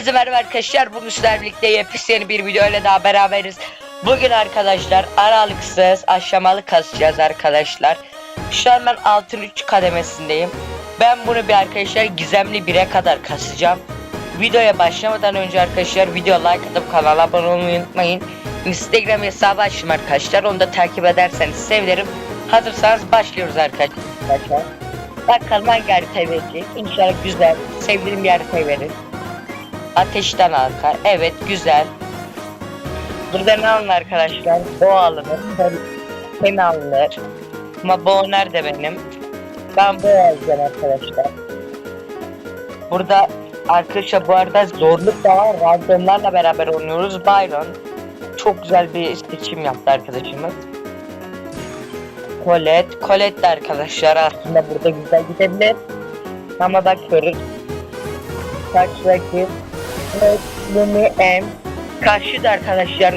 Herkese merhaba arkadaşlar. Bugün sizlerle birlikte yepyeni bir video ile daha beraberiz. Bugün arkadaşlar aralıksız aşamalı kasacağız arkadaşlar. Şu an ben altın 3 kademesindeyim. Ben bunu bir arkadaşlar gizemli 1'e kadar kasacağım. Videoya başlamadan önce arkadaşlar video like atıp kanala abone olmayı unutmayın. Instagram hesabı açtım arkadaşlar. Onu da takip ederseniz sevinirim. Hazırsanız başlıyoruz arkadaşlar. Bakalım hangi haritayı verecek. İnşallah güzel, sevdiğim bir haritayı verir. Ateşten arka. Evet güzel. Burada ne alın arkadaşlar? Boğa alınır. Sen alınır. Ama boğa nerede benim? Ben boğa alacağım arkadaşlar. Burada arkadaşlar bu arada zorluk da var. Randomlarla beraber oynuyoruz. Byron. Çok güzel bir seçim yaptı arkadaşımız. Colette. Colette de arkadaşlar aslında burada güzel gidebilir. Ama bakıyoruz. Karşıdaki Evet, Lumi M. Karşıda arkadaşlar.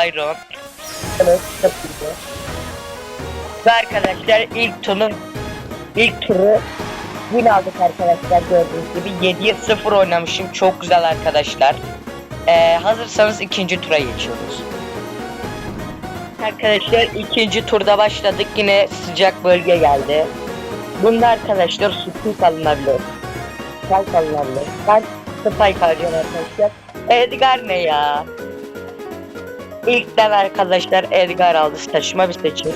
Byron. Evet, çok güzel. Ve arkadaşlar ilk turun ilk turu win aldık arkadaşlar gördüğünüz gibi 7'ye 0 oynamışım çok güzel arkadaşlar. Ee, hazırsanız ikinci tura geçiyoruz. Arkadaşlar ikinci turda başladık yine sıcak bölge geldi. Bunda arkadaşlar spike alınabilir. Spike alınabilir. Ben spike harcıyorum arkadaşlar. Edgar ne ya? İlkten arkadaşlar Edgar aldı saçma bir seçim.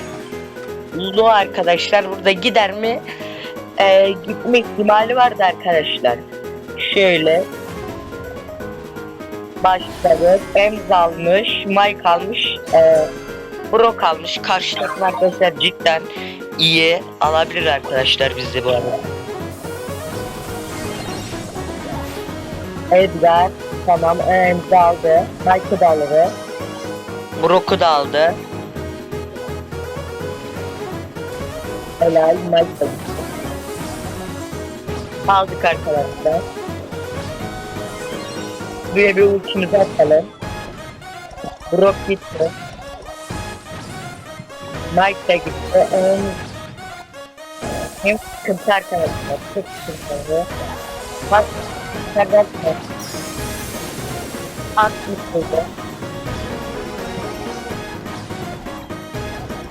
Lu arkadaşlar burada gider mi? Ee, gitme ihtimali vardı arkadaşlar. Şöyle. Başladı. Emz almış. Mike almış. Ee, Brock almış. Karşı takım arkadaşlar cidden iyi. Alabilir arkadaşlar bizi bu arada. Edgar. Tamam. Emz aldı. Mike'ı da alır. Brock'u da aldı. Helal Mike. Aldık arkadaşlar. Buraya bir ultimizi atalım. Brock gitti. Mike da gitti. Hem, hem sıkıntı arkadaşlar. Çok sıkıntı. Bak, arkadaşlar. At gitti.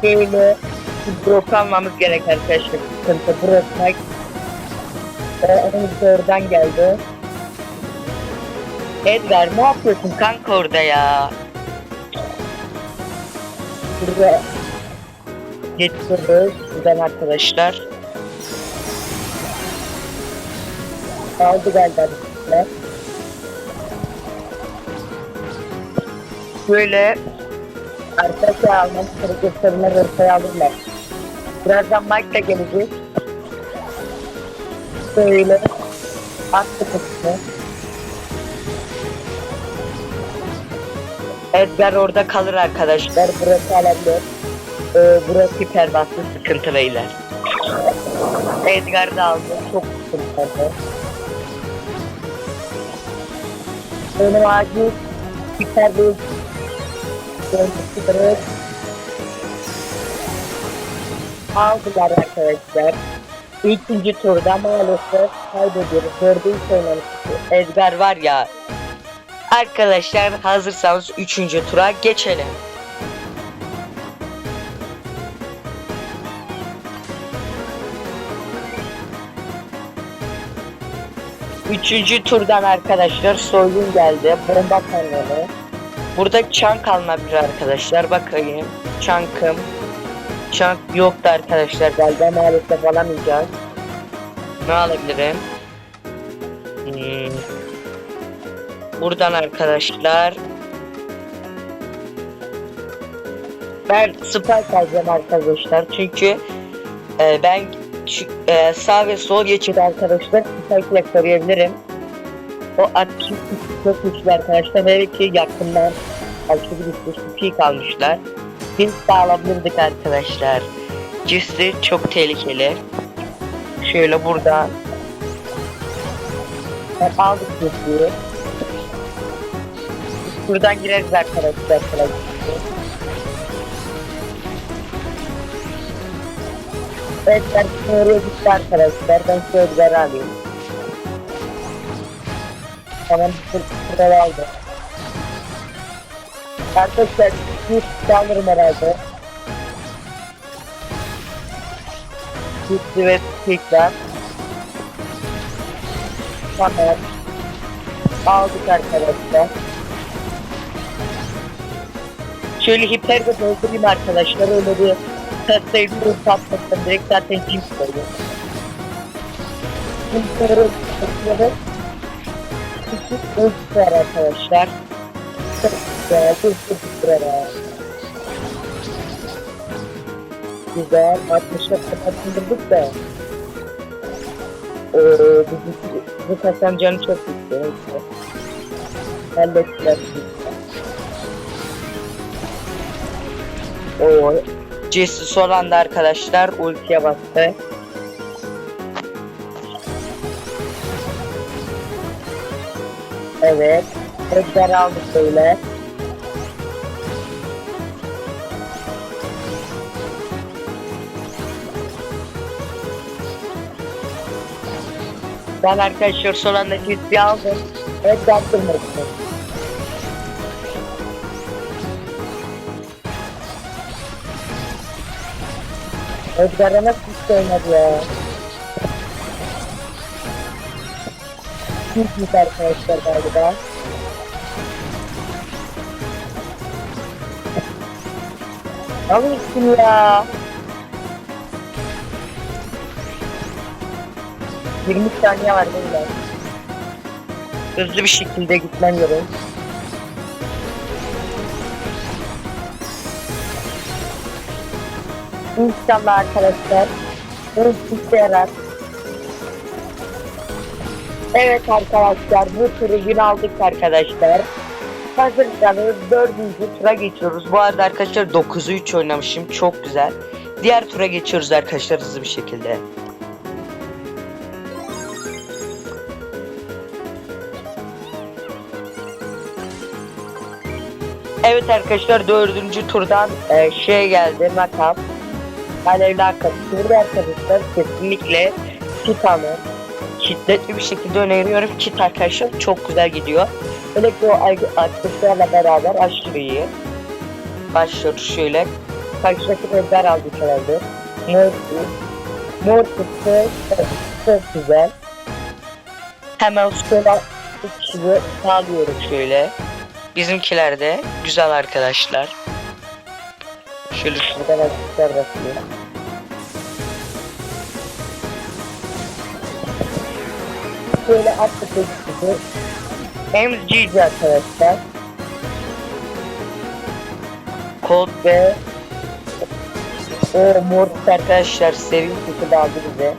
Böyle almamız gerek arkadaşlar. Sıkıntı Mike. Ee, oradan geldi. Edgar ne yapıyorsun kanka orada ya? Burada geçiyoruz buradan arkadaşlar. Aldı galiba bizimkiler. Böyle Arka şey almak gerekirse hırsa şey alırlar. Birazdan Mike da gelecek. Böyle attı kutusu. Edgar orada kalır arkadaşlar. Burası alemde. Ee, burası hiperbasslı sıkıntı beyler. Edgar da aldı. Çok sıkıntı. Benim acil hiper hiperbastı. Döndürdük. Aldılar arkadaşlar. İkinci turda maalesef kaybediyoruz. Dördüncü oynamıştı. Edgar var ya. Arkadaşlar hazırsanız üçüncü tura geçelim. Üçüncü turdan arkadaşlar soygun geldi. Bomba kanalı. Burada çank alınabilir arkadaşlar. Bakayım. Çankım. Çank yoktu arkadaşlar galiba maalesef alamayacağız. Ne alabilirim? Hmm. Buradan arkadaşlar. Ben spike alacağım arkadaşlar çünkü e, ben e, sağ ve sol geçidi arkadaşlar spike ile koruyabilirim. O atışın çok güçlü arkadaşlar. Evet ki yakından aşırı güçlü peak almışlar. Biz de alabilirdik arkadaşlar. Cisli çok tehlikeli. Şöyle buradan. Ben aldık cisliyi. Buradan gireriz arkadaşlar. Şöyle. Evet ben oraya gitti arkadaşlar. Ben ödüleri alayım. Tamam burada aldım. Arkadaşlar bir alırım herhalde. Gitti ve tekrar. Tamam. Aldık arkadaşlar. Şöyle hiper de doldurayım arkadaşlar. Öyle bir tasayı bir patlattım. Direkt zaten kim koyuyor. Kim koyuyor? Ölçü var arkadaşlar. Çok güzel. Çok güzel. Güzel. 60'a kapatındırdık da. Ee, bu, bu, kasam canı çok gitti. Hallettiler. Oo. Jesse son anda arkadaşlar ultiye bastı. Evet. Tekrar aldık böyle. Ben arkadaşlar son anda ciddi aldım. Evet yaptırmadım. Edgar'a nasıl hiç oynadı ya? Çok arkadaşlar galiba. Alın ya. 20 saniye var beyler. Hızlı bir şekilde gitmem gerek. İnşallah arkadaşlar. Bu işe yarar. Evet arkadaşlar bu turu gün aldık arkadaşlar. Hazırsanız dördüncü tura geçiyoruz. Bu arada arkadaşlar 9'u 3 oynamışım. Çok güzel. Diğer tura geçiyoruz arkadaşlar hızlı bir şekilde. Evet arkadaşlar dördüncü turdan e, şey geldi nakap. Alevli nakap. Burada arkadaşlar kesinlikle alın. Şiddetli bir şekilde öneriyorum. Kit arkadaşlar çok güzel gidiyor. Ki o arkadaşlarla beraber aşırı iyi. Başlıyoruz şöyle. Karşıdaki evler aldık herhalde. Mortis. Mortis'i çok güzel. Hemen şöyle ikili sağlıyoruz şöyle. Bizimkiler de güzel arkadaşlar. Şöyle şuradan açıklar bakayım. Şöyle attık ikisi. MGC arkadaşlar. Kod ve o Mortis arkadaşlar bir şekilde aldı bize.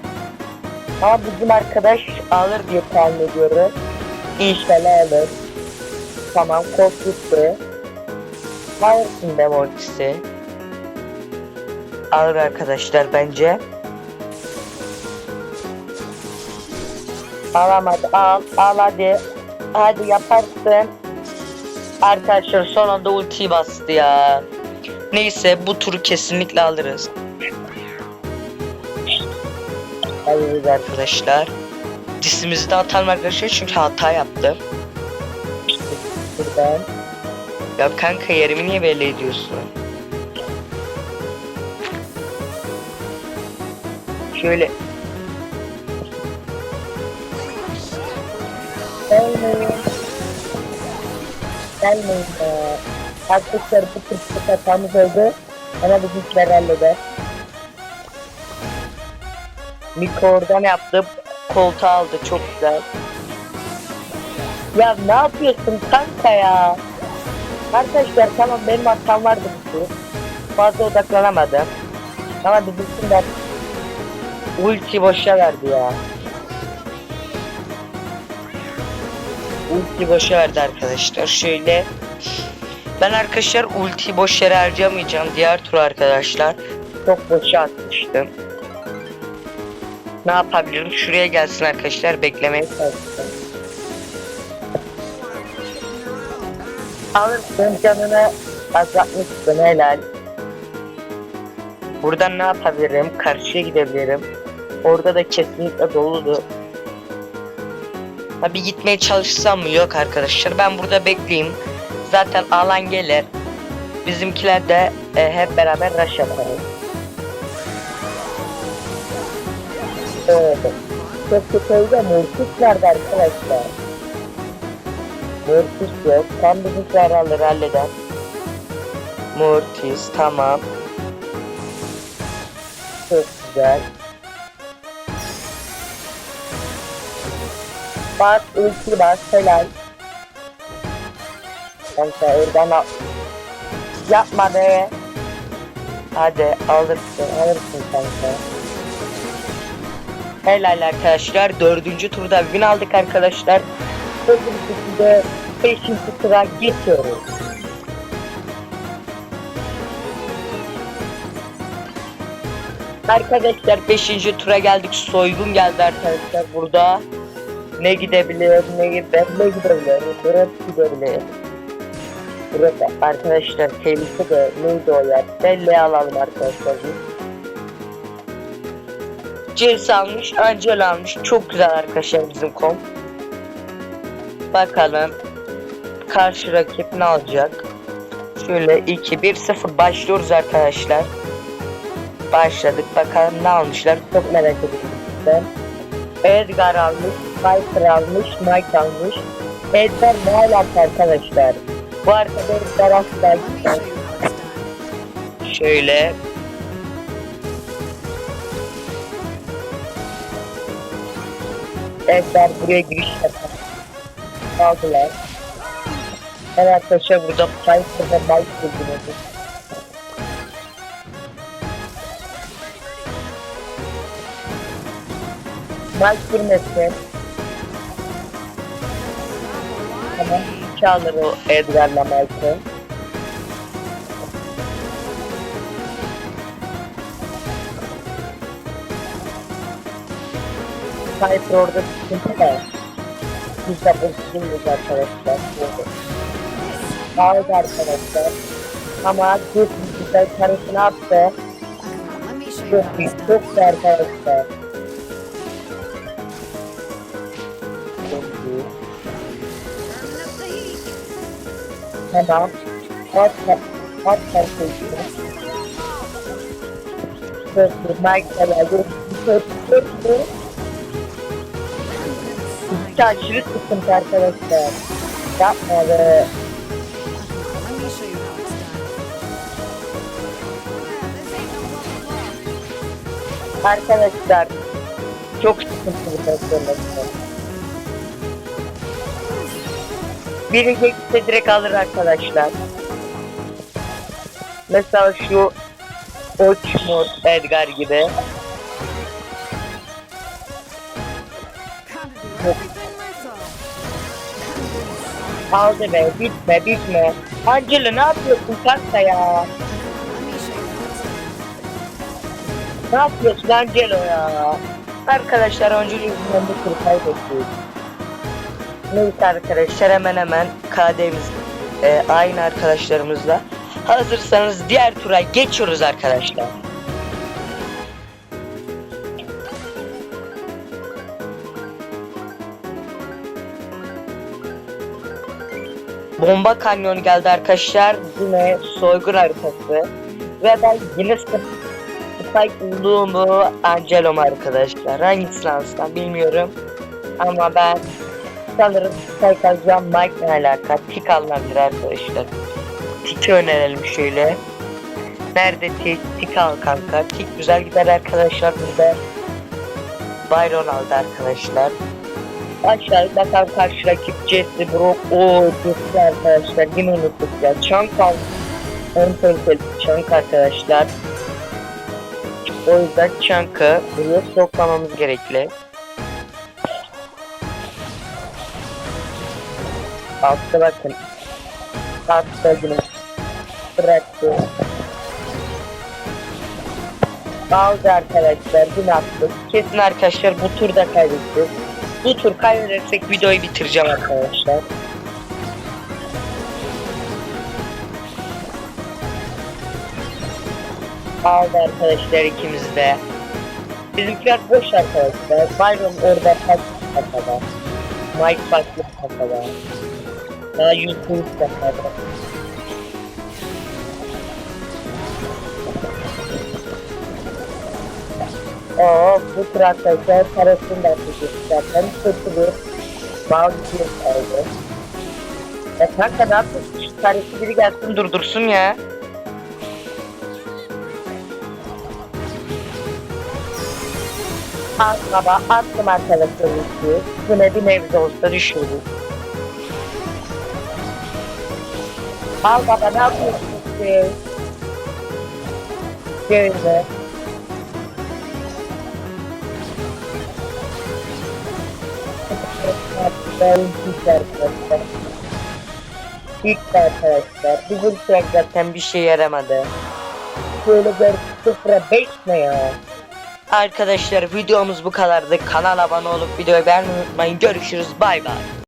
Ama bizim arkadaş alır diye tahmin ediyorum. İnşallah alır. Tamam kod gitti. Alırsın demo ultisi. Alır arkadaşlar bence. Alamadı. Al. Al hadi. Hadi yaparsın. Arkadaşlar son anda ultiyi bastı ya. Neyse bu turu kesinlikle alırız. Alırız arkadaşlar. Disimizi de atalım arkadaşlar çünkü hata yaptım. Buradan. Ya kanka yerimi niye belli ediyorsun? Şöyle. Gelmeyin. Be. Arkadaşlar bu kırpık hatamız oldu. Ama bizimkiler halleder. Miko oradan yaptı. Koltuğu aldı çok güzel. Ya ne yapıyorsun kanka ya? Arkadaşlar tamam benim hatam vardı bu tur. Fazla odaklanamadım. Ama bizimkiler ulti boşa verdi ya. Ulti boşa verdi arkadaşlar. Şöyle ben arkadaşlar ulti boş yere harcamayacağım diğer tur arkadaşlar. Çok boşa atmıştım. Ne yapabilirim? Şuraya gelsin arkadaşlar beklemeye çalışacağım. Alırsın canını azaltmışsın helal. Buradan ne yapabilirim? Karşıya gidebilirim. Orada da kesinlikle doludu. Ha bir gitmeye çalışsam mı? Yok arkadaşlar. Ben burada bekleyeyim. Zaten alan gelir. Bizimkiler de e, hep beraber rush yaparız. Evet. Çok kötü oldu ama Mortis nerede arkadaşlar? Mortis yok. Tam bizimkiler alır halleder. Mortis tamam. Çok güzel. Bas ulti bas helal. Kanka oradan al. Yapma be. Hadi alırsın. Alırsın kanka. Helal arkadaşlar. Dördüncü turda win aldık arkadaşlar. Hızlı bir şekilde 5. tura geçiyoruz. Arkadaşlar 5. tura geldik. Soygun geldi arkadaşlar burada. Ne gidebilir, ne Ne gidebilir? Burası gidebilir. Burası arkadaşlar tehlike de neydi o ya? Belleği alalım arkadaşlar. Jace almış, Angel almış. Çok güzel arkadaşlar bizim kom. Bakalım karşı rakip ne alacak? Şöyle 2-1-0 başlıyoruz arkadaşlar. Başladık. Bakalım ne almışlar? Çok merak ediyorum ben. Edgar almış. Viper almış, Mike almış. Edgar ne alaka arkadaşlar? Bu arkada Edgar asla gitmez. şöyle Edgar buraya giriş yapar. Aldılar. ben arkadaşlar burada Viper ve Mike buldum Mike girmesin. Tamam. çalır o Edgar'la Mike'ı. Orada sıkıntı da. Biz de pozisyonuz arkadaşlar. Evet arkadaşlar. Ama çok güzel karısını attı. Çok iyi, çok iyi arkadaşlar. Tamam. At at at at Çok iyi. Mike helal. Çok çok iyi. İki aşırı sıkıntı arkadaşlar. Yapma. Arkadaşlar çok sıkıntı bu pozisyonda. Biri direkt alır arkadaşlar. Mesela şu Oçmur Edgar gibi. Aldı be bitme bitme. Angela ne yapıyorsun kanka ya? Ne yapıyorsun Angelo ya? Arkadaşlar oyuncu Ben de kuru kaybettim. Neyse arkadaşlar hemen hemen KD'miz e, aynı arkadaşlarımızla. Hazırsanız diğer tura geçiyoruz arkadaşlar. Bomba kanyon geldi arkadaşlar. Yine soygun haritası. Ve ben yine Sp- Spike bulduğumu Angelo'm arkadaşlar. Hangisini alsam bilmiyorum. Ama ben sanırım Spike alacağım Mike ne alaka? Tik alınabilir arkadaşlar. Tik'i önerelim şöyle. Nerede tik? Tik al kanka. Tik güzel gider arkadaşlar burada. Byron aldı arkadaşlar. Aşağı bakalım karşı rakip Jesse Brock. Oo Jesse arkadaşlar yine unuttuk ya. Chunk aldı. En tehlikeli Chunk arkadaşlar. O yüzden Chunk'ı buraya sokmamamız gerekli. Altta bakın. Altta yine bıraktı. Aldı arkadaşlar yine attık. Kesin arkadaşlar bu turda kaybedeceğiz. Bu tur kaybedersek videoyu bitireceğim arkadaşlar. Aldı arkadaşlar ikimiz de. Bizimkiler boş arkadaşlar. Byron orada farklı kafada. Mike farklı kafada. Daha YouTube kafada. Oo, bu arkadaşlar parasını da atacağız zaten. Kötü bir bir oldu. Ya kanka ne yapıyorsun? Şu Parası biri gelsin durdursun ya. At baba attım arkadaşlar üstü. Yine bir nebze olsa düşürdük. Al baba ne yapıyorsun siz? Şöyle. Ben hiç arkadaşlar. İlk arkadaşlar. Bu zaten bir şey yaramadı. Şöyle bir sıfıra beş ne ya? Arkadaşlar videomuz bu kadardı. Kanala abone olup videoyu beğenmeyi unutmayın. Görüşürüz. Bay bay.